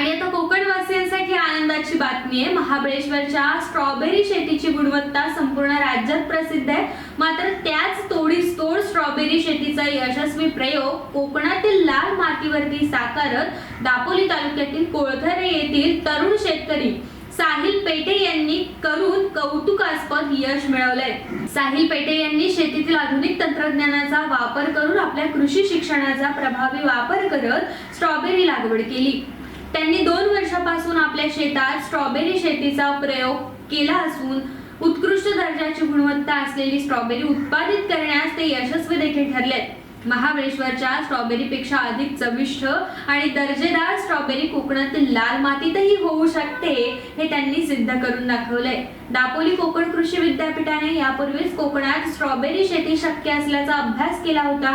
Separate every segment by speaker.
Speaker 1: आणि आता कोकणवासियांसाठी आनंदाची बातमी आहे. महाबळेश्वरच्या स्ट्रॉबेरी शेतीची गुणवत्ता संपूर्ण राज्यात प्रसिद्ध आहे. मात्र त्याच तोडीस तोड स्ट्रॉबेरी शेतीचा यशस्वी प्रयोग कोकणातील लाल मातीवरती साकारत दापोली तालुक्यातील कोळथरे येथील तरुण शेतकरी साहिल पेटे यांनी करून कौतुकास्पद यश मिळवलंय. साहिल पेटे यांनी शेतीतील आधुनिक तंत्रज्ञानाचा वापर करून आपल्या कृषी शिक्षणाचा प्रभावी वापर करत स्ट्रॉबेरी लागवड केली. त्यांनी दोन वर्षापासून आपल्या शेतात स्ट्रॉबेरी शेतीचा प्रयोग केला असून उत्कृष्ट दर्जाची गुणवत्ता असलेली स्ट्रॉबेरी उत्पादित करण्यास ते यशस्वी देखील ठरले महाबळेश्वरच्या स्ट्रॉबेरीपेक्षा अधिक चविष्ट आणि दर्जेदार स्ट्रॉबेरी कोकणातील लाल मातीतही होऊ शकते हे त्यांनी सिद्ध करून दाखवलंय. दापोली कोकण कृषी विद्यापीठाने यापूर्वीच कोकणात स्ट्रॉबेरी शेती शक्य असल्याचा अभ्यास केला होता.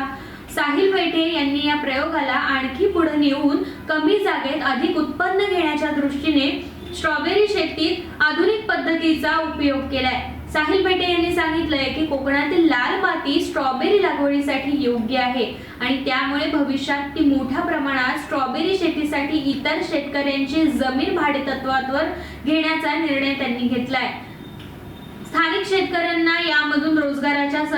Speaker 1: साहिल पैठे यांनी या प्रयोगाला आणखी पुढे नेऊन कमी जागेत अधिक उत्पन्न घेण्याच्या दृष्टीने स्ट्रॉबेरी शेतीत आधुनिक पद्धतीचा उपयोग केलाय. साहिल पेटे यांनी सांगितलंय की कोकणातील लाल माती स्ट्रॉबेरी लागवडीसाठी योग्य आहे आणि त्यामुळे भविष्यात ती मोठ्या प्रमाणात स्ट्रॉबेरी शेतीसाठी इतर शेतकऱ्यांची जमीन भाडेतत्वावर घेण्याचा निर्णय त्यांनी घेतलाय. स्थानिक शेतकऱ्यांना यामधून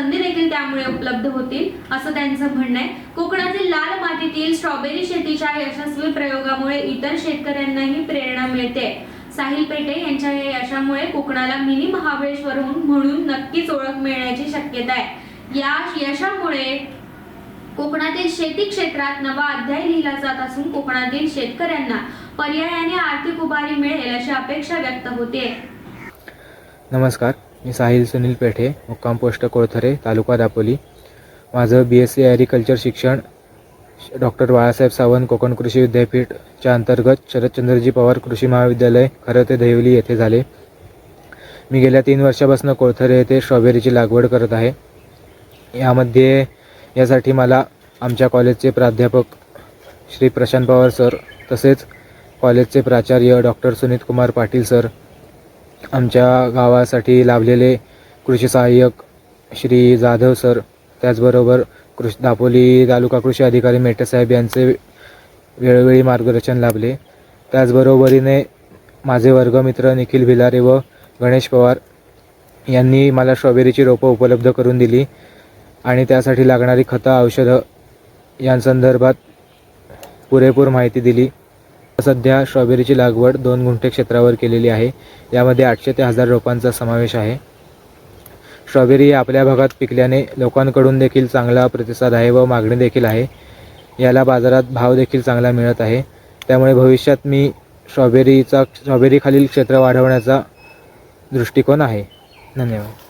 Speaker 1: संधी देखील त्यामुळे उपलब्ध होतील असं त्यांचं म्हणणं आहे. कोकणातील लाल मातीतील स्ट्रॉबेरी शेतीच्या यशस्वी प्रयोगामुळे इतर शेतकऱ्यांनाही प्रेरणा मिळते. साहिल पेटे यांच्या या यशामुळे कोकणाला मिनी महाबळेश्वर म्हणून नक्कीच ओळख मिळण्याची शक्यता आहे. या यशामुळे कोकणातील शेती क्षेत्रात नवा अध्याय लिहिला जात असून कोकणातील शेतकऱ्यांना पर्यायाने आर्थिक उभारी मिळेल अशी अपेक्षा व्यक्त होते.
Speaker 2: नमस्कार. मी साहिल सुनील पेठे मुक्काम पोस्ट कोळथरे तालुका दापोली. माझं बी एस सी ॲग्रिकल्चर शिक्षण डॉक्टर बाळासाहेब सावंत कोकण कृषी विद्यापीठच्या अंतर्गत शरदचंद्रजी पवार कृषी महाविद्यालय खरं ते दैवली येथे झाले. मी गेल्या तीन वर्षापासून कोळथरे येथे स्ट्रॉबेरीची लागवड करत आहे. यामध्ये यासाठी मला आमच्या कॉलेजचे प्राध्यापक श्री प्रशांत पवार सर तसेच कॉलेजचे प्राचार्य डॉक्टर सुनीत कुमार पाटील सर आमच्या गावासाठी लाभलेले कृषी सहाय्यक श्री जाधव सर त्याचबरोबर कृषी दापोली तालुका कृषी अधिकारी मेटेसाहेब यांचे वेळोवेळी मार्गदर्शन लाभले. त्याचबरोबरीने माझे वर्गमित्र निखिल भिलारे व गणेश पवार यांनी मला स्ट्रॉबेरीची रोपं उपलब्ध करून दिली आणि त्यासाठी लागणारी खतं औषधं यांसंदर्भात पुरेपूर माहिती दिली. सध्या स्ट्रॉबेरीची लागवड दोन गुंठे क्षेत्रावर केलेली आहे. यामध्ये आठशे ते हजार रोपांचा समावेश आहे. स्ट्रॉबेरी आपल्या भागात पिकल्याने लोकांकडून देखील चांगला प्रतिसाद आहे व मागणी देखील आहे. याला बाजारात भाव देखील चांगला मिळत आहे. त्यामुळे भविष्यात मी स्ट्रॉबेरीचा स्ट्रॉबेरीखालील क्षेत्र वाढवण्याचा दृष्टिकोन आहे. धन्यवाद.